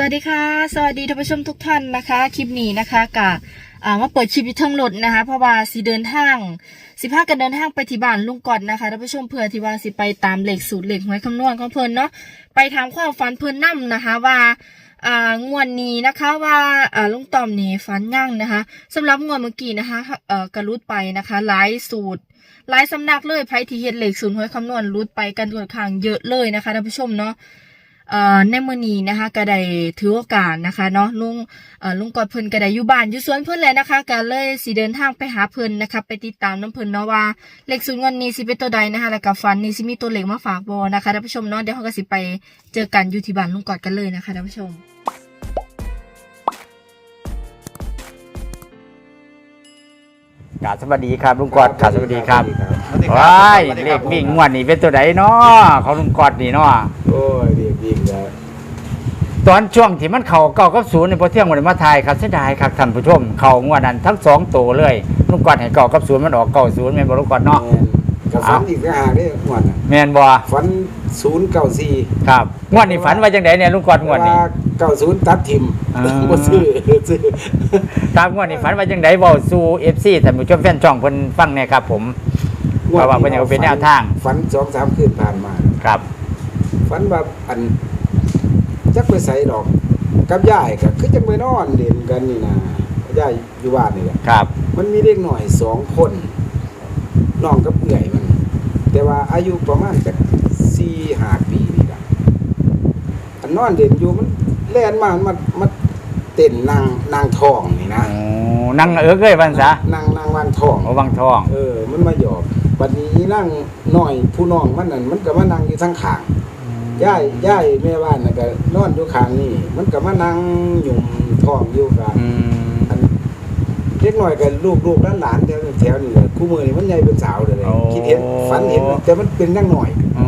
สวัสดีค่ะ สวัสดีท่านผู้ชมทุกท่านนะคะ คลิปนี้นะคะกะอ่ามาเปิดคลิปอยู่ทั้งรถนะคะเพราะว่าสิเดินทางสิพากันเดินทางไปที่บ้านลุงกอดนะคะท่านผู้ชมเพื่อที่ว่าสิไปตามเหลขสูตรเหลขหวยคำนวณของเพิ่นเนาะไปถามความฝันเพิ่นนํนะคะว่าอ่างวดนี้นะคะว่าอ่าลุงต่อมนี่ฝันยั่งนะคะสำหรับงวดเมื่อกี้นะคะเอ่อกระลุดไปนะคะหลายสูตรหลายสำนักเลยไพ่ที่เฮ็ดเหลขศูนย์หวยคำนวณรุดไปกันค่อนข้างเยอะเลยนะคะท่านผู้ชมเนาะ ในมื้อนี้นะคะก็ได้ถือโอกาสนะคะเนาะลุงลุงกอดเพิ่นก็ได้อยู่บ้านอยู่สวนเพิ่นเลยนะคะก็เลยสิเดินทางไปหาเพิ่นนะคะไปติดตามน้ำเพิ่นเนาะว่าเลขศูนย์วันนี้สิเป็นตัวใดนะคะแล้วก็ฟันนี้สิมีตัวเลขมาฝากบอนะคะท่านผู้ชมเนาะเดี๋ยวเราก็สิไปเจอกันอยู่ที่บ้านลุงกอดกันเลยนะคะท่านผู้ชม กราบสวัสดีครับลุงกอดกราบสวัสดีครับสวัสดีครับว้ายสวัสดีเลครัขบวิ่งงวดนี่เป็นตัวไหนเนาะของลุงกอดนี่เนาะโอ้ยเรียกวิ่งแล้วตอนช่วงที่มันเข่าเก้ากับศูนย์ในพอเที่ยงวันมาทายครับเสียดายครับท่านผู้ชมเข่างวดนั้นทั้งสองตัวเลยลุงกอดให้เก้ากับศูนย์มันออกเก้าศูนย์แม่นบ่ลุงกอดเนาะแม่น กับฝันอีกก็หากได้หมดน่ะแม่นบ่ฝันศูนย์เก้าสี่ครับงวดนี้ฝันว่าจังไดเนี่ยลุงกอดงวดนี้เก้าศูนย์ตัดทิมอ่า บ่ซื้อซื้อครับงวดนี้ฝันว่าจังไดเว้าสู่ FC ท่านผู้ชมแฟนช่องเพิ่นฟังแหน่ครับผม เพราะว่าเพิ่นเอาเป็นแนวทาง ฝันสองสามคืนผ่านมา ครับฝันว่าอันจักไปใส่ดอก กับยายก็คือจังไปนอนเล่นกันนี่นะยายอยู่บ้านนี่แหละ ครับ มันมีเด็กหน่อยสองคนน้องกับเอื่อยมัน แต่ว่าอายุประมาณกันสี่ห้าปีนี่ละอันนอนเด่นอยู่มันแล่นมามันมันเต้นนางนางทองนี่นะโอ้นั่งเอิกเอ้ยวันซะนางนางวางทอง โอ้วังทอง เออ มันมาหยอกบัดนี้นั่งน้อยผู้น้องมันนั่นมันก็มานั่งอยู่ทั้งขางย่ายย่ายแม่บ้านน่ะก็นอนอยู่ข้างนี่มันก็มานั่งหยุ่มท้องอยู่กันอืม อันเล็กน้อยกับลูกลูกหลานๆแถวแถวนี่แหละคู่มือนี่มันใหญ่เป็นสาวเลยโอ้คิดเห็นฝันเห็นแต่มันเป็นยังหน่อยอ๋อ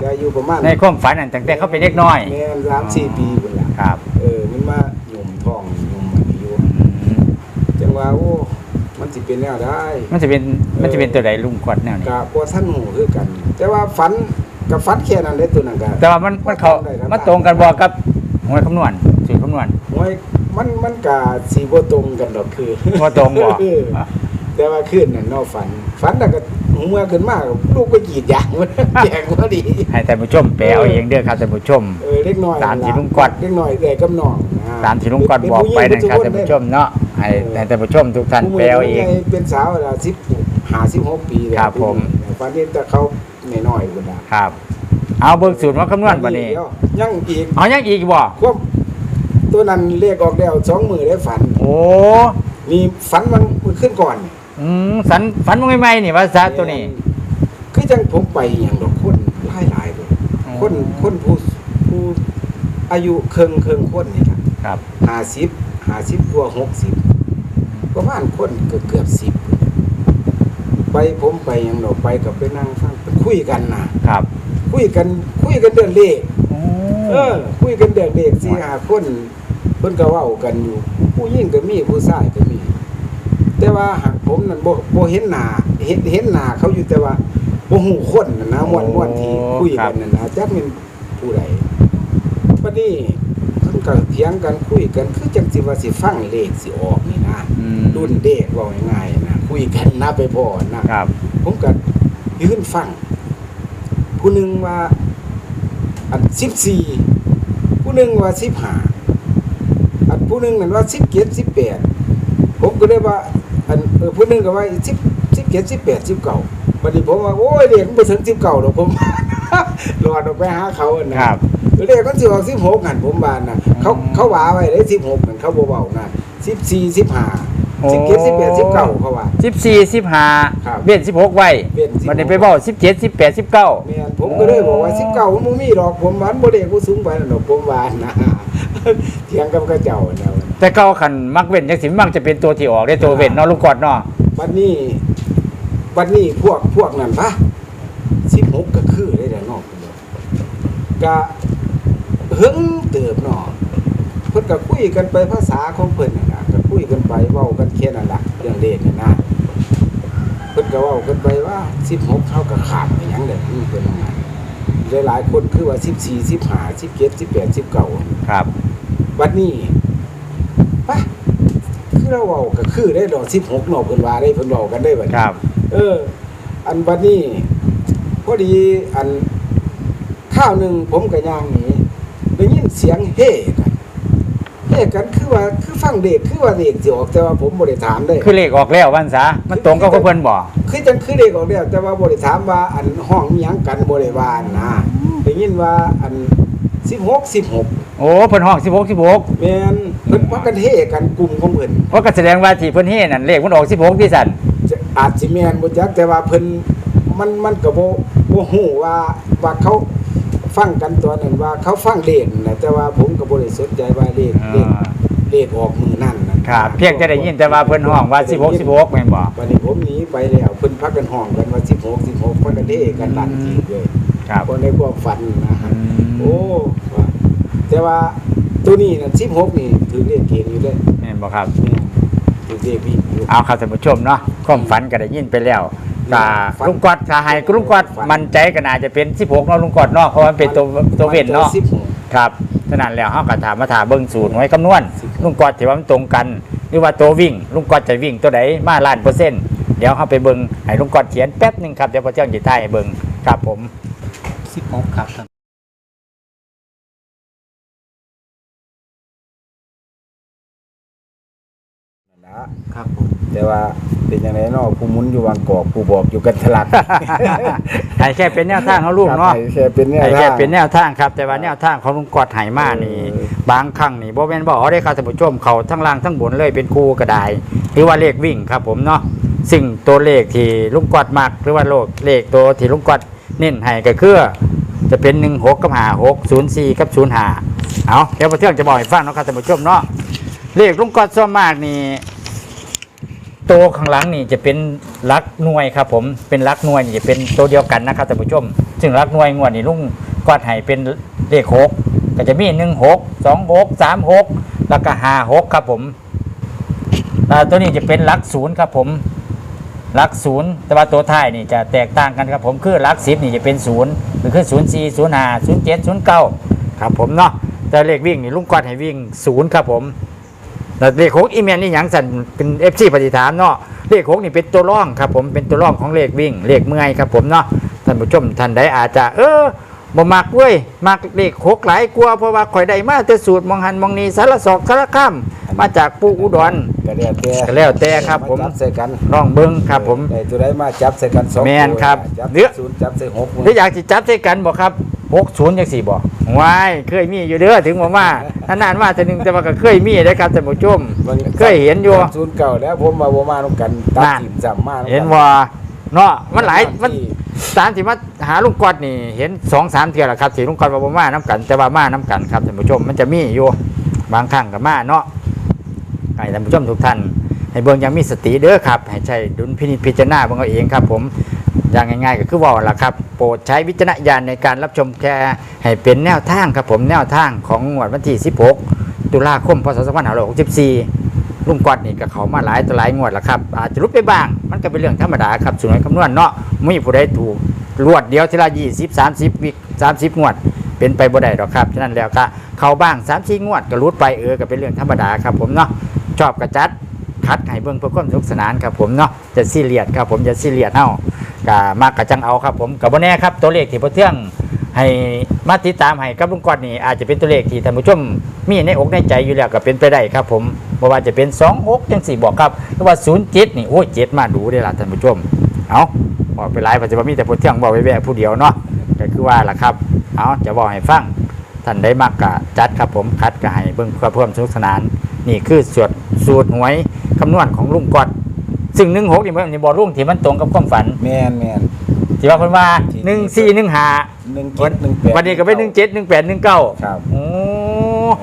แต่อายุประมาณในความฝันนั่นตั้งแต่เขาเป็นเด็กน้อย แม่สามสี่ปีเป็นละครับเออมันมาหยุ่มท้องหยุ่มมันอยู่จังว่าโอ้มันสิเป็นแนวได้ มันจะเป็นมันจะเป็นตัวใดลุงกวดแนวนี้กะบ่ท่านหูคือกัน แต่ว่าฝันกับฝันแค่นั้นเด้ตัวนั้นก็แต่ว่ามันมันเขามันตรงกันบอกกับหวยคำนวณสูตรคำนวณโอ้ย มันมันก็สิบ่ตรงกันดอกคือว่าตรงบ่ เออแต่ว่าคืนนั้นเนอฝัน ฝันแล้วก็หูเมื่อขึ้นมาลูกก็กรีดยางมันแจกพอดี ให้ท่านผู้ชมแปลเอาเองเด้อครับท่านผู้ชม เออเล็กน้อยตามที่ลุงกอด เล็กน้อยเอ้ยกับน้องนะตามที่ลุงกวดบอกไปนั่นครับท่านผู้ชมเนาะให้ให้ท่านผู้ชมทุกท่านแปลเอาเอง ผู้มืเป็นสาวเวลาสิบหาสิบหกปีเลยครับผม ฝันเห็นแต่เขาน้อยๆคนละครับ เอาเบิกสูตรมาคำนวณบัดนี้ เดี๋ยวยังอีกเอายังอีกบ่ ควบ ตัวนั้นเรียกออกแล้วสองมือได้ฝัน โอ้นี่ฝันมันมันขึ้นก่อนอืมฝันฝันว่าใหม่ๆนี่ว่าซะตัวนี้คือจังผมไปอย่างดอกคนหลายหลายๆเลยคนคนผู้ผู้อายุเคิงเคิงคนนี่ครับครับห้าสิบห้าสิบกว่าหกสิบประมาณคนเกือบเกือบสิบไปผมไปอย่างดอกไปกับไปนั่งฟังคุยกันนะครับ คุยกันคุยกันเดือนเลขโอ้เออคุยกันเดือนเลขสี่ห้าคน เพิ่นก็เว้ากันอยู่ ผู้หญิงก็มีผู้ชายก็มี แต่ว่าหากผมนั่นบ่บ่เห็นหน้าเห็นเห็นหน้าเขาอยู่แต่ว่าบ่ฮู้คนน่ะนะม่วนม่วนที่คุยกันนั่นนะจักแม่นผู้ใดบัดนี้เพิ่นก็เถียงกันคุยกันคือจังสิว่าสิฟังเลขสิออกนี่นะอืมรุ่นเด็กเว้าง่ายๆนะคุยกันนะไปพ่อนะครับ ผมก็ยืนฟังผู้หนึงว่าอัน14ผู้หนึงว่า15อัน ผู้หนึงนั่นว่า17 18ผมก็เลยว่าอันเออผู้หนึงก็ว่า10 17 18 19บัดนี้ผมว่าโอ้ยเด็กมันบ่ถึง19ดอกผมรอดออกไปหาเขาอะนะครับเลขมันสิออก16หันผมว่าน่ะเขาอืมเขาว่าไว้ได้16นั่นเขาบ่เว้านะ14 15โอ้17 18 19เขาว่า สิบสี่สิบห้าครับเว้นสิบหกไว้เว้น16วันนี้ไปบอกสิบเจ็ดสิบแปดสิบเก้าแม่นผมก็เลยบอกว่า19มันบ่มีดอกผมว่ามันบ่ได้กูสูงไปนั่นดอกผมว่านะ เถียงกับกระเจ้าแล้วแต่เก้าขันมักเว้นยังสิมักจะเป็นตัวที่ออกได้ตัวเว้นเนาะลูกกอดเนาะบัดนี้บัดนี้พวกพวกนั้นปะ16ก็คือได้แล้วเนาะก็หึงเติบเนาะเพิ่นก็คุยกันไปภาษาของเพิ่นน่ะนะก็ คุยกันไปเว้ากันแค่นั้นล่ะเรื่องเลขน่ะนะเพิ่นก็เว้ากันไปว่า16เท่ากับขาดไปหยังเด้อือเพิ่นว่าหลายๆคนคือว่า14 15 17 18 19ครับบัดนี้ปะคือเราเว้าก็คือได้ดอก16เนาะเพิ่นว่าได้เพิ่นเว้ากันได้บัดนี้ครับ เออ อันบัดนี้พอดีอันข้าวหนึ่งผมกับย่างหนีได้ยินเสียงเฮ่ กันเฮ่กันคือว่าคือฟังเด็กคือว่าเด็กสิออกแต่ว่าผมบ่ได้ถามเลยคือเลขออกแล้ววันซะมันตรงกับเพิ่นบ่คือจังคือเด็กออกแล้วแต่ว่าบ่ได้ถามว่าอันห้องมีหยังกันบ่ได้ว่านะได้ยินว่าอัน16 16โอ้เพิ่นห้อง16 16แม่นเพิ่นพักกันเฮ่กันกลุ่มของเพิ่นว่าก็แสดงว่าที่เพิ่นเฮ็ดนั่นเลขมันออก16ที่สั่นจะอาจสิแม่นบ่จักแต่ว่าเพิ่นมันมันก็บ่บ่ฮู้ว่าว่าเขา ฟังกันตัวนั้นว่าเขาฟังเลขนะแต่ว่าผมก็บ่ได้สนใจว่าเลขเลขเลขออกมือนั่นนะครับเพียงแต่ได้ยินแต่ว่าเพิ่นห้องว่า 16 16แม่นบ่วันนี้ผมหนีไปแล้วเพิ่นพักกันห้องกันว่า 16 16พักกันเด้กันลั่นอีกเลยครับคนในความฝันนะคอืรับมโอ้ว่าแต่ว่าตัวนี้น่ะ16นี่ถือเลขเกณฑ์อยู่เลยแม่นบ่ครับถือเลขวิ่งอยู่เอาครับท่านผู้ชมเนาะความฝันก็ได้ยินไปแล้ว ก็ฝันลุงกอดถ้าให้ลุงกอดฝันมั่นใจก็น่าจะเป็น16เนาะลุงกอดเนาะเพราะว่ามันเป็นตัวตัวเว้นเนาะ16ครับฉะนั้นแล้วเฮาก็ถามมาถามเบิ่งสูตรไว้คำนวณลุงกอดถือว่ามันตรงกัน หรือว่าตัววิ่ง ลุงกอดจะวิ่งตัวใดมาล้านเปอร์เซ็นต์เดี๋ยวเฮาไปเบิ่งให้ลุงกอดเขียนแป๊บหนึงครับเดี๋ยวพอเที่ยงสิถ่ายให้เบิ่งครับผม16ครับท่านนะครับผมแต่ว่า เป็นยังไงเนาะผู้หมุนอยู่วางกอกผู้บอกอยู่กันทะลักให้แค่เป็นแนวทางของลูกเนาะให้แค่เป็นเนี่ยให้แค่เป็นแนวทางครับ แต่ว่าแนวทางของลุงกอดไหมานี่ เออ บางครั้งนี่บ่แม่นบ่เอาได้ครับท่านผู้ชมเขาทั้งล่างทั้งบนเลยเป็นคู่ก็ได้หรือว่าเลขวิ่งครับผมเนาะซึ่งตัวเลขที่ลุงกอดมักหรือว่าโลกเลขตัวที่ลุงกอดเน้นให้ก็คือจะเป็น 16กับ56 04กับ05เอาเดี๋ยวพอเที่ยงจะบอกให้ฟังเนาะครับท่านผู้ชมเนาะเลขลุงกอดส่วนมากนี่ ตัวข้างหลังนี่จะเป็นลักหน่วยครับ ผมเป็นลักหน่วยนี่จะเป็นตัวเดียวกันนะครับท่านผู้ชม ซึ่งลักหน่วยงวดนี่ลุงกอดให้เป็นเลขหกก็จะมีหนึ่งหกสองหกสามหกแล้วก็ห้าหกครับผมตัวนี้จะเป็นลักศูนย์ครับผมลักศูนย์แต่ว่าตัวท้ายนี่จะแตกต่างกันครับผมคือลักสิบนี่จะเป็นศูนย์หรือคือศูนย์สี่ศูนย์ห้าศูนย์เจ็ดศูนย์เก้าครับผมเนาะแต่เลขวิ่งนี่ลุงกอดให้วิ่งศูนย์ครับผม แล้วเลขหกอีเมลนี่หยังสั่นเป็นเอฟซีปฏิฐานเนาะเลขหกนี่เป็นตัวร่องครับผมเป็นตัวร่องของเลขวิ่งเลขเมื่อยครับผมเนาะท่านผู้ชมท่านใดอาจจะเออบ่มักเว้ยมักเลขหกหลายกลัวาเพราะว่าข่อยได้มาแต่สูตรมองหันมองนีสารสอกสารข้ามมาจากปู่อุดร ก็แล้วแต่ก็แล้วแต่ครับผม จับใส่กันร่องเบิ้งครับผม ได้ตัวใดมาจับใส่กันสองแม่นครับจับเดี๋ยวศูนย์จับใส่หกหรืออยากสิจับใส่กันบอกครับ หกศูนย์ยังสี่บอกว้ายเคยมีอยู่เด้อถึงบอกว่านานๆมาแต่นึงแต่ว่าก็เคยมีได้อครับท่านผู้ชมเคยเห็นอยู่ศูนย์เก่าแล้วผมมาบ่มานํกันตัดนั่นทีมจับมาำกัเห็นว่าเนาะมันหลายมันที่ตามที่มาหาลุงกอดนี่ เห็นสองสามเที่ยวแหละครับที่ลุงกอดว่าบ่มาน้ำกัน แต่ว่ามาน้ำกันครับท่านผู้ชมมันจะมีอยู่บางครั้งกับมาเนาะให้ท่านผู้ชมทุกท่านให้เบิ่งอยังมีสติเด้อครับ ให้ใช้ดุลพินิจพิจารณาเบิ่งเอาเองครับผม อย่างง่ายๆก็คือว่าล่ะครับ โปรดใช้วิจารณญาณในการรับชมแค่ให้เป็นแนวทางครับผมแนวทางของงวดวันที่ 16 ตุลาคมพศ2564ลุงกอดนี่ก็เขามาหลายต่อหลายงวดแล้วครับอาจจะรุดไปบ้าง มันก็เป็นเรื่องธรรมดาครับส่วนคำนวณเนาะไม่มีผู้ใดถูกรวดเดียวทีละยี่สิบสามสิบวิสามสิบงวด เป็นไปบ่ได้หรอกครับฉะนั้นแล้วก็เขาบ้างสามสี่งวดก็รุดไปเออก็เป็นเรื่องธรรมดาครับผมเนาะชอบกระจัด คัดให้เบิ่งเพื่อความสนุกสนานครับผมเนาะจะซีเรียสครับผมจะซีเรียสเฮากะมากกะจังเอาครับผมกับบ่แน่ครับตัวเลขที่พอเที่ยงให้มาติดตามให้กับลุงกอดนี่อาจจะเป็นตัวเลขที่ท่านผู้ชมมีในอกในใจอยู่แล้วก็เป็นไปได้ครับผมบ่ว่าจะเป็น2 6จังสี่บอกครับหรือว่า0 7นี่โอ้ย7มาดูได้ล่ะท่านผู้ชมเอาบอกไปหลายปัจจุบันมีแต่ผู้เที่ยงบอกไว้แวะผู้เดียวเนาะก็คือว่าล่ะครับเอาจะบอกให้ฟังท่านได้มากกะจัดครับผมคัดก็ให้เบิ่งเพื่อเพิ่มสนุกสนาน นี่คือสูตรสูตรหวย คำนวณของลุงกอดซึ่ง1 6นี่มันนี่บ่รุ่งที่มันตรงกับความฝันแม่นแม่นที่ว่าเพิ่นว่าที่ หนึ่งสี่หนึ่งห้าหนึ่งวันหนึ่งแปดวันนี้ก็เป็นหนึ่งเจ็ดหนึ่งแปดหนึ่งเก้าครับโอ้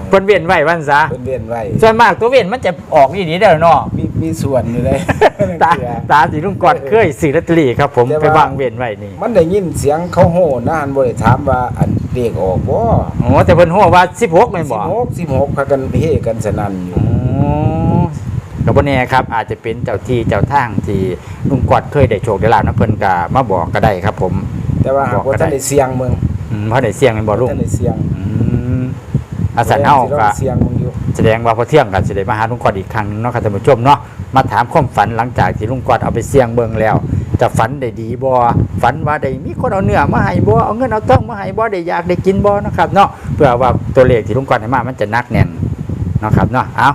เพิ่นเวียนไว้วันซะเป็นเวียนไว้ส่วนมากตัวเวียนมันจะออกอย่างนี้ได้อเนาะมีมีส่วนอยู่เลย ตาตาสีลุงกอดเคยสีลอตเตอรี่ครับ ผมแต่ว่า ไปวางเวียนไว้นี่มันได้ยินเสียงเขาโห่นานบ่ได้ถามว่าอันเด็กออกบ่โอ้แต่เพิ่นฮู้ว่า16แม่นบ่16 16พากันเฮกันสนั่นอยู่โอ้ ก็บ่แน่ครับอาจจะเป็นเจ้าที่เจ้าทางที่ลุงกอดเคยได้โชคได้ลาบนะเพิ่นก็มาบอกก็ได้ครับ ผม แต่ว่าหากบอกก็ว่าได้ ท่านได้เสียงเมืองอืมเพราะได้เสียงแม่นบ่ลุงท่านได้เสียงอืมอาศันเฮาสิลก็องเสียงมึงอยู่แสดงว่าพอเที่ยงกันสิได้มาหาลุงกอดอีกครั้งหนึงเนาะครับท่านผู้ชมเนาะมาถามความฝันหลังจากที่ลุงกอดเอาไปเสี่ยงเบิ่งแล้ว จะฝันได้ดีบ่ฝันว่าได้มีคนเอาเนื้อมาให้บ่เอาเงินเอาต้องมาให้บ่ได้อยากได้กินบ่เนาะครับเนาะเพื่อว่าตัวเลขที่ลุงกอดให้มามันจะนักแน่นเนาะครับเนาะเอา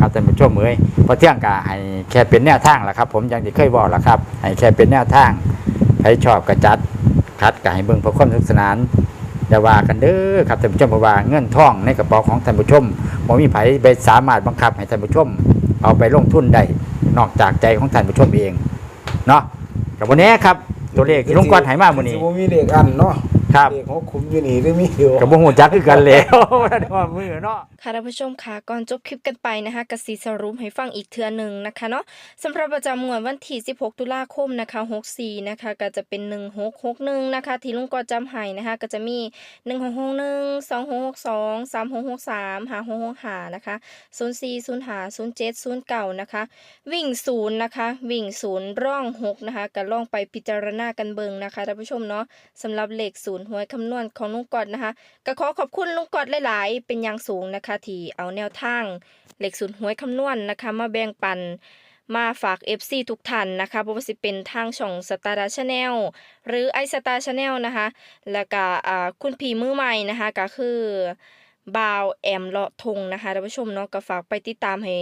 ครับท่านผู้ชมเอ้ยพอเที่ยงก็ให้แค่เป็นแนวทางแหละครับ ผมอย่างที่เคยบอกแล้วครับให้แค่เป็นแนวทางใครชอบก็จัดคัดก็ให้เบิ่งเพื่อความสนุกสนานอย่าว่ากันเด้อครับท่านผู้ชมเพราะว่าเงินท่องในกระเป๋าของท่านผู้ชมบ่มีไผไปสามารถบังคับให้ท่านผู้ชม เอาไปลงทุนได้นอกจากใจของท่านผู้ชมเองเนาะกับวันนี้ครับตัวเลขที่ลุงกวนให้มามื้อนี้ สิบ่มีเลขอันเนาะ ครับเลขของคุมอยู่นี่หรือมีอยู่ กับบ่ฮู้จักคือกันแล้วได้ว่ามือเนาะ ค่ะท่านผู้ชมค่ะก่อนจบคลิปกันไปนะคะกสีสรุปให้ฟังอีกเทือหนึ่งนะคะเนาะสำหรับประจำงวดวันที่ 16 ตุลาคมนะคะ64นะคะก็จะเป็น 1661นะคะที่ลุงกอจำให้นะคะก็จะมี 1661 2662 3663 5665นะคะ0405 07 09นะคะวิ่งศูนย์นะคะ วิ่งศูนย์ร่องหกนะคะก็ล่องไปพิจารณากันเบิงนะคะท่านผู้ชมเนาะสำหรับเลขศูนย์หวยคำนวณของลุงกอดนะคะก็ขอขอบคุณลุงกอดหลาย ๆ เป็นอย่างสูงนะคะที่เอาแนวทางเหล็กสูนย์หวยคำนวณนะคะ มาแบ่งปันมาฝาก FC ทุกท่านนะคะบ่ว่าสิเป็นทางช่องสตาร์ชาแนลหรือไอสตาร์ชาแนลนะคะ แล้วก็คุณพีมือใหม่นะคะก็คือ บาวแอมเลาะทงนะคะท่านผู้ชมเนาะก็ฝากไปติดตามให้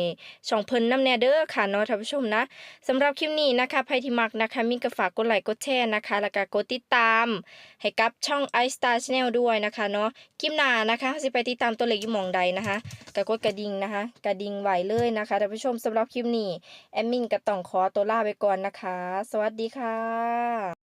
ช่องเพิ่นน้ำแนเด้อค่ะเนาะท่านผู้ชมนะสำหรับคลิปนี้นะคะใครที่มักนะคะมีก็ฝากกดไลค์กดแชร์นะคะ แล้วก็กดติดตาม ให้กับช่อง i Star Channel ด้วยนะคะเนาะคลิปหน้านะคะสิไปติดตามตัวเลขยู่หมองใดนะคะก็กดกระดิ่งนะคะ กระดิ่งไหวเลยนะคะท่านผู้ชมสำหรับคลิปนี้แอดมินก็ต้องขอตัวลาไปก่อนนะคะ สวัสดีค่ะ